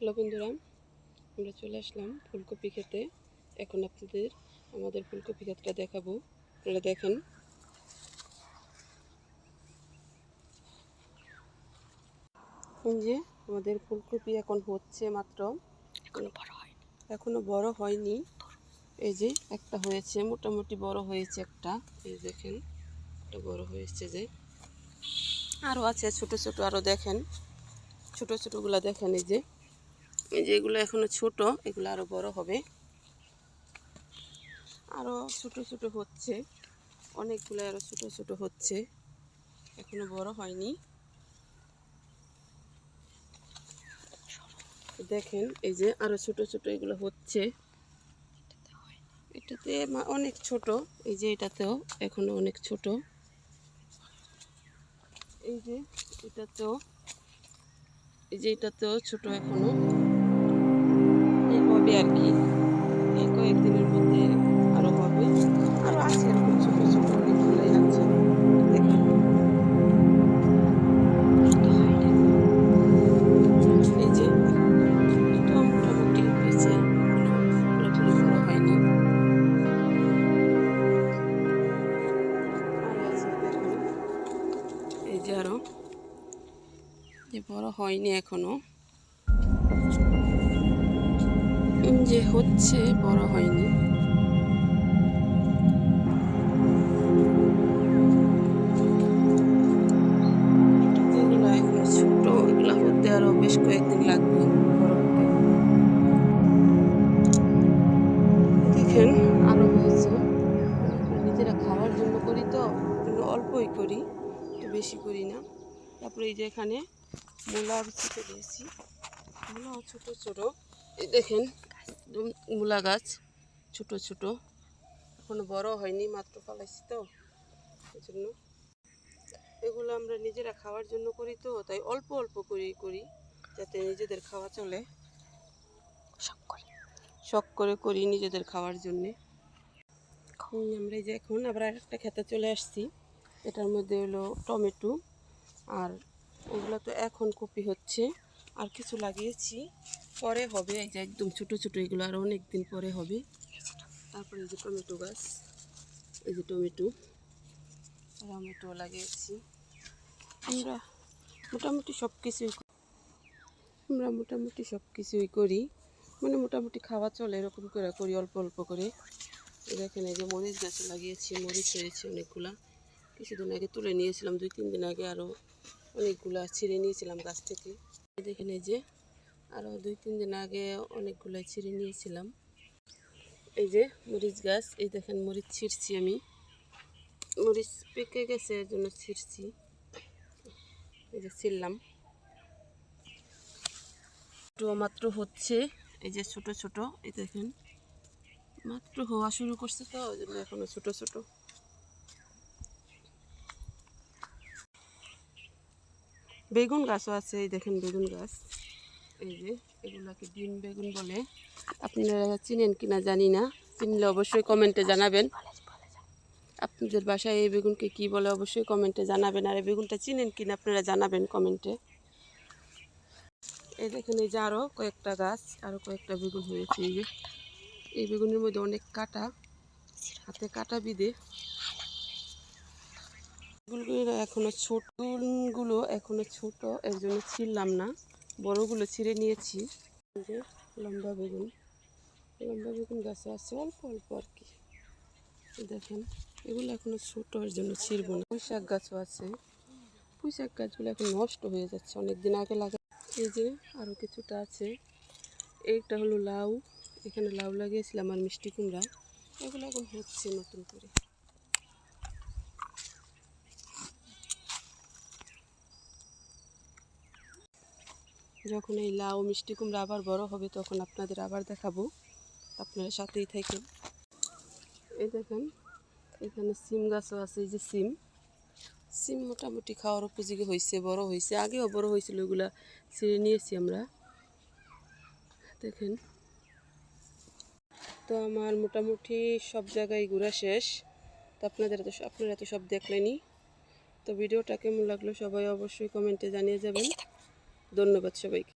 Hello বন্ধুরা আমরা চলে আসলাম ফুলকপি খেতে। এখন আপনাদের আমাদের ফুলকপি ক্ষেতটা দেখাবো। আপনারা দেখেন। এই যে আমাদের ফুলকপি এখন হচ্ছে মাত্র। এখনও বড় হয়নি। এখনও বড় হয়নি। এই যে একটা হয়েছে মোটামুটি বড় হয়েছে একটা। এই দেখেন একটা বড় হয়েছে যে। আরও আছে ছোট ছোট আরও দেখেন। ছোট ছোটগুলা দেখেন এই যে। এই যে এগুলো এখনও ছোট, এগুলো আরও বড় হবে। আরও ছোট ছোট হচ্ছে। অনেকগুলো আরও ছোট ছোট হচ্ছে। এখনও বড় হয়নি। দেখেন, এই যে আরও ছোট ছোট এগুলো হচ্ছে। এটাতে অনেক ছোট। এই যে এটাতেও এখনও অনেক ছোট। এই যে এটাতেও, এই যে এটাতেও ছোট এখনও। এই হবে আর কি, এই কয়েকদিনের মধ্যে আরও হবে। আরও আছে এরকম ছোট ছোট আছে। এটা মোটামুটি হয়েছে। এখনও হয়নি। এই যে হয়নি এখনও। যে হচ্ছে, বড় হয়নি। এগুলো ছোট বেশ কয়েকদিন লাগবে। দেখেন হয়েছে। নিজেরা জন্য করি তো অল্পই করি বেশি করি না। তারপরে যে এখানে মূলা বিছিতে দিয়েছি। মূলাও ছোট ছোট। দেখেন মূলা গাছ ছোট ছোট। এখনও বড় হয়নি মাত্র ফলাইছি তো। এই জন্য এগুলো আমরা নিজেরা খাওয়ার জন্য করি তো তাই অল্প অল্প করে করি যাতে নিজেদের খাওয়া চলে। শখ করে। শখ করে করি নিজেদের খাওয়ার জন্যে। হুম, আমরা যে এখন আবার একটা খেতে চলে আসছি। এটার মধ্যে হলো টমেটো আর ওগুলো তো এখন কপি হচ্ছে। আর কিছু লাগিয়েছি। পরে হবে, এই যে একদম ছোট ছোট এগুলো আর অনেক দিন পরে হবে। তারপরে এই যে টমেটো গাছ, এই যে টমেটো। টমেটো লাগিয়েছি। আমরা মোটামুটি সব কিছুই আমরা মোটামুটি সব কিছুই করি। মানে মোটামুটি খাওয়া চলে, এরকম করে করি, অল্প অল্প করে। দেখেন, এই যে মরিচ গাছ লাগিয়েছি, মরিচ হয়েছে অনেকগুলা। কিছুদিন আগে তুলে নিয়েছিলাম, দুই তিন দিন আগে আরও অনেকগুলা ছিঁড়ে নিয়েছিলাম গাছ থেকে। দেখেন, এই যে আরও দুই, তিন দিন আগে অনেকগুলো ছিঁড়ে নিয়েছিলাম। এই যে মরিচ গাছ, এই দেখেন মরিচ ছিঁড়ছি আমি। মরিচ পেকে গেছে, এর জন্য ছিঁড়ছি। এই যে ছিঁড়লাম। তো মাত্র হচ্ছে, এই যে ছোট ছোট, এই দেখেন। মাত্র হওয়া শুরু করছে তো, ওই জন্য এখনও ছোট ছোট। বেগুন গাছও আছে, এই দেখেন বেগুন গাছ। এই যে, এগুলাকে ডিম বেগুন বলে। আপনারা চিনেন কিনা জানি না, চিনলে অবশ্যই কমেন্টে জানাবেন। আপনাদের বাসায় এই বেগুনকে কি বলে অবশ্যই কমেন্টে জানাবেন। আর এই বেগুনটা চিনেন কিনা আপনারা জানাবেন কমেন্টে। এই দেখেন, এই যে আরও কয়েকটা গাছ আরও কয়েকটা বেগুন হয়েছে এই যে। এই বেগুনের মধ্যে অনেক কাটা, হাতে কাটা বিদে গুলো এখনও ছোটগুলো এখনও ছোট, এর জন্য ছিঁড়লাম না। বড়গুলো ছিঁড়ে নিয়েছি। যে লম্বা বেগুন। লম্বা বেগুন গাছে আছে, অল্প অল্প আর কি। দেখেন, এগুলো এখনও ছোট এর জন্য ছিঁড়বো না। পুঁই শাক গাছও আছে। পুঁই শাক গাছগুলো এখন নষ্ট হয়ে যাচ্ছে অনেক দিন আগে লাগা এই যে আরও কিছুটা আছে। এইটা হলো লাউ। এখানে লাউ লাগিয়েছিলাম আর মিষ্টি কুমড়া। এগুলো এখন হচ্ছে নতুন করে। যখন এই লাউ, মিষ্টি কুমড়া আবার বড় হবে, তখন আপনাদের আবার দেখাবো। আপনারা সাথেই থাকেন। এই দেখেন, এখানে সিম গাছও আছে, এই যে সিম। সিম মোটামুটি খাওয়ার উপযোগী হয়েছে বড় হয়েছে আগেও বড় হয়েছিল ওগুলা ছিঁড়ে নিয়েছি আমরা। দেখেন। তো আমার মোটামুটি সব জায়গায় ঘোরা শেষ। তো আপনাদের তো আপনারা তো সব দেখলেনই। তো ভিডিওটা কেমন লাগল সবাই অবশ্যই কমেন্টে জানিয়ে যাবেন। ধন্যবাদ সবাইকে।